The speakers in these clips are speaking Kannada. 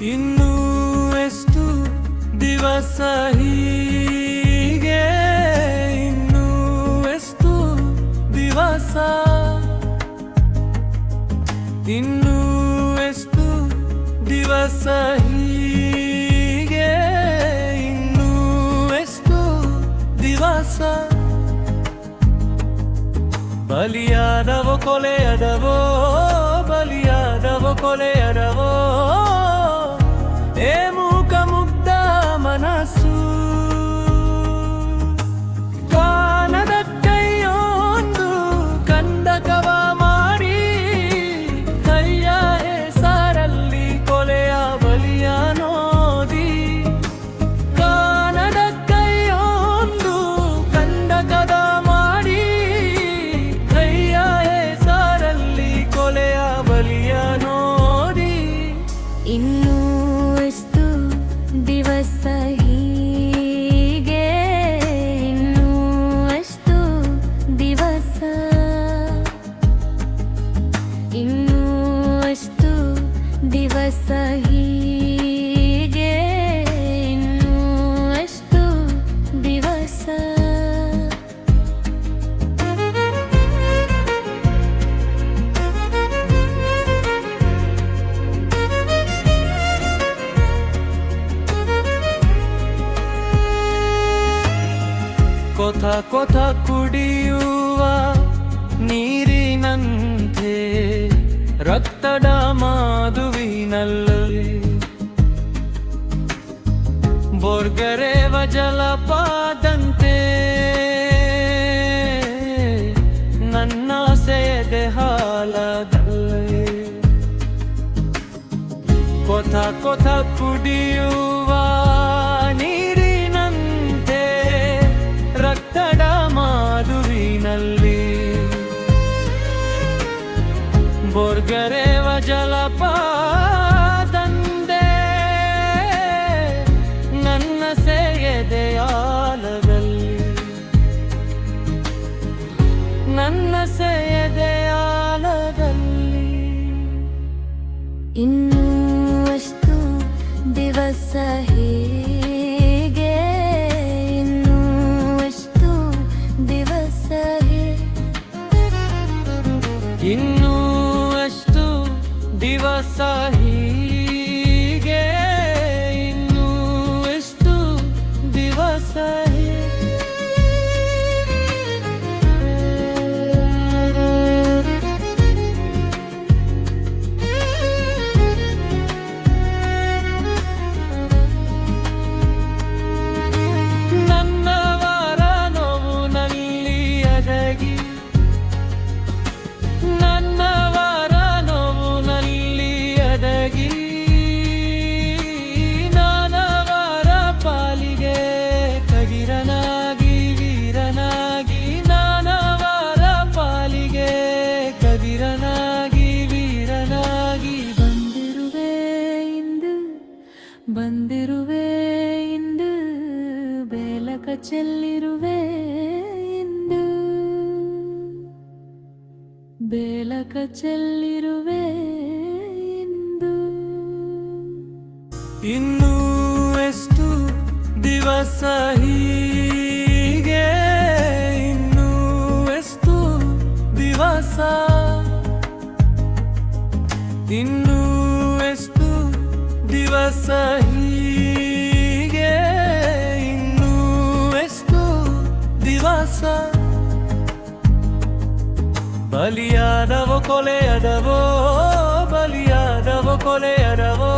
ಇನ್ನು ಎಷ್ಟು ದಿವಸ ಹೀಗೆ ಇನ್ನು ಎಷ್ಟು ದಿವಸ? ಎಷ್ಟು ಎಷ್ಟು ಬಲಿಯಾದವೋ ಕೊಲೆಯದವೋ ಬಲಿಯಾದವೋ ಕೊಲೆಯದವೋ ಕೊಥ ಕೊಥ ಕುಡಿಯುವ ನೀರಿನಂತೆ ರಕ್ತದ ಮಾದುವಿನಲ್ಲಿ ಬೊರ್ಗರೆವ ಜಲಪಾದಂತೆ ನನ್ನ ಸೇದೆ ಹಾಲದಲ್ಲಿ ಕೊಥ ಕೊಥ ಕುಡಿಯುವ ನನ್ನ ಸೆಯದೆಯಾಲದಲ್ಲಿ. ಇನ್ನೂ ಎಷ್ಟು ದಿವಸ ಹೀಗೆ ಇನ್ನೂ ಅಷ್ಟು ದಿವಸ ಹೇ ಇನ್ನೂ ಎಷ್ಟು ದಿವಸ ಬಂದಿರುವೆ ಇಂದು ಬೇಲಕ ಚೆಲ್ಲಿರುವೆ ಇಂದು ಬೇಲಕ ಚೆಲ್ಲಿರುವೆ ಇಂದು ಇನ್ನೂ ಎಷ್ಟು ದಿವಸ ಬಲಿಯಾದವೋ ಕೊಲೆಯದವೋ ಬಲಿಯಾದವೋ ಕೊಲೆಯದವೋ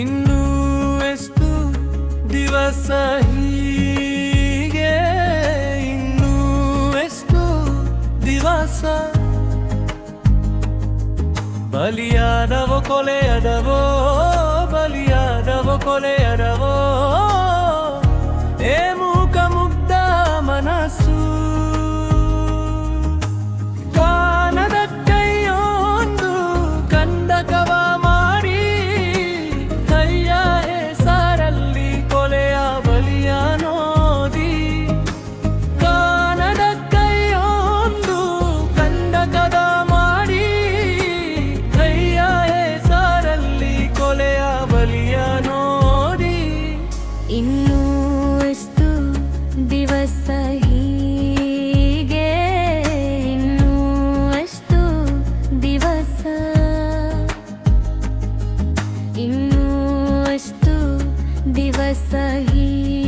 ಇನ್ನೂ ದಿವಸ ಹೀಗೆ ಇನ್ನೂ ದಿವಸ? ಬಲಿಯಾದವೋ ಕೊಲೆಯದವೋ ಬಲಿಯಾದವೋ ಕೊಲೆಯದವೋ स्तु दिवसै